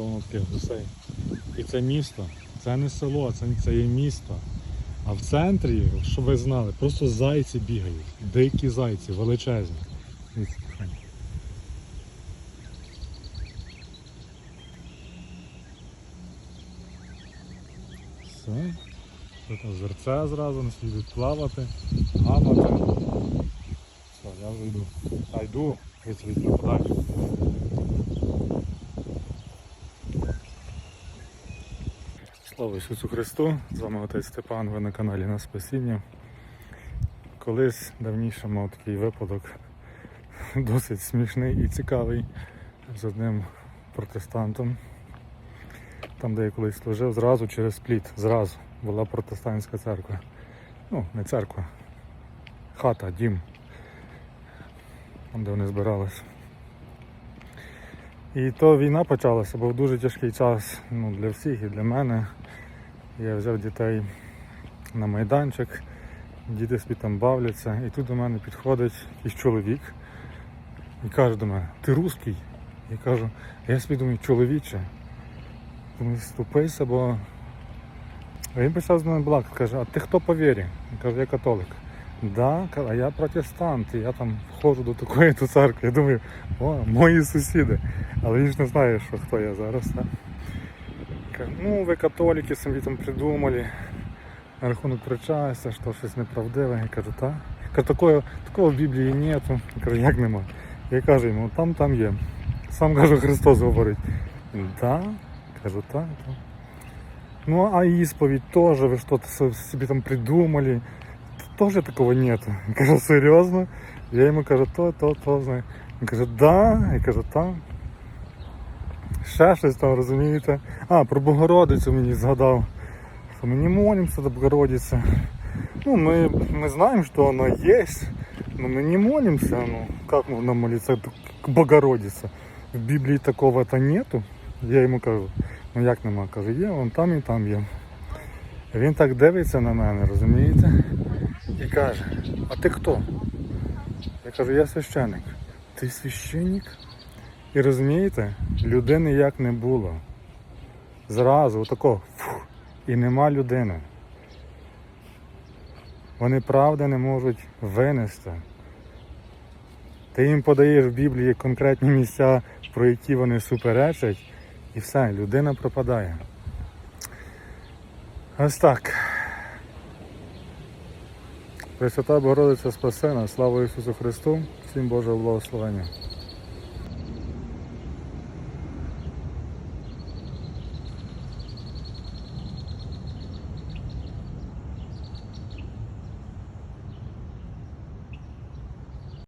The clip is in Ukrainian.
повно гусей. І це місто, це не село, це, це є місто. А в центрі, щоб ви знали, просто зайці бігають. Дикі зайці, величезні. Все. Тут озерце зразу, не слід плавати, гамати. Все, я вже йду. А йду, від подальше. Слава Ісусу Христу! З вами отець Степан, ви на каналі на Спасіння. Колись давніше мав такий випадок, досить смішний і цікавий з одним протестантом. Там, де я колись служив, зразу через пліт, зразу була протестантська церква. Ну, не церква, хата, дім, там, де вони збиралися. І то війна почалася, був дуже тяжкий час ну, для всіх і для мене. Я взяв дітей на майданчик, діти собі там бавляться, і тут до мене підходить якийсь чоловік і каже до мене, ти русський? Я кажу, я собі думаю, чоловіче, думаю, ступися, бо. А він почав з мене балакати, каже, а ти хто по вірі? Я кажу, я католик. Да, а я протестант, і я там входжу до такої церкви. Я думаю, о, мої сусіди. Але він ж не знає, що хто я зараз. Так? Ну, ви католики собі там придумали. На рахунок причастя, що щось неправдиве. Я кажу, так. Кажу, такого, такого в Біблії нету. Я кажу, як нема? Я кажу йому, там там є. Сам каже, Христос говорить. Да? Кажу, так. так. Ну, а исповедь тоже, вы что-то со- там придумали. Тоже такого нет. Я кажу, серйозно? Я йому кажу, то, то, то, знаю. Він каже, да, я кажу, так Ще щось там, розумієте? А, про Богородицю мені згадав. Що ми не молимося до Богородиці. Ну, мы, мы знаем, что она есть, но мы не молимся. Ну, как можно молиться к Богородице? В Біблії такого-то нету. Я йому кажу, ну як нема? Каже, є, вон там і там є. Він так дивиться на мене, розумієте? І каже, а ти хто? Я кажу, я священник. Ти священник? І розумієте, людини як не було. Зразу, отако, і нема людини. Вони правди не можуть винести. Ти їм подаєш в Біблії конкретні місця, про які вони суперечать, і все, людина пропадає. Ось так. Пресвята Богородиця спасе нас, слава Ісусу Христу, всім Божого благословення.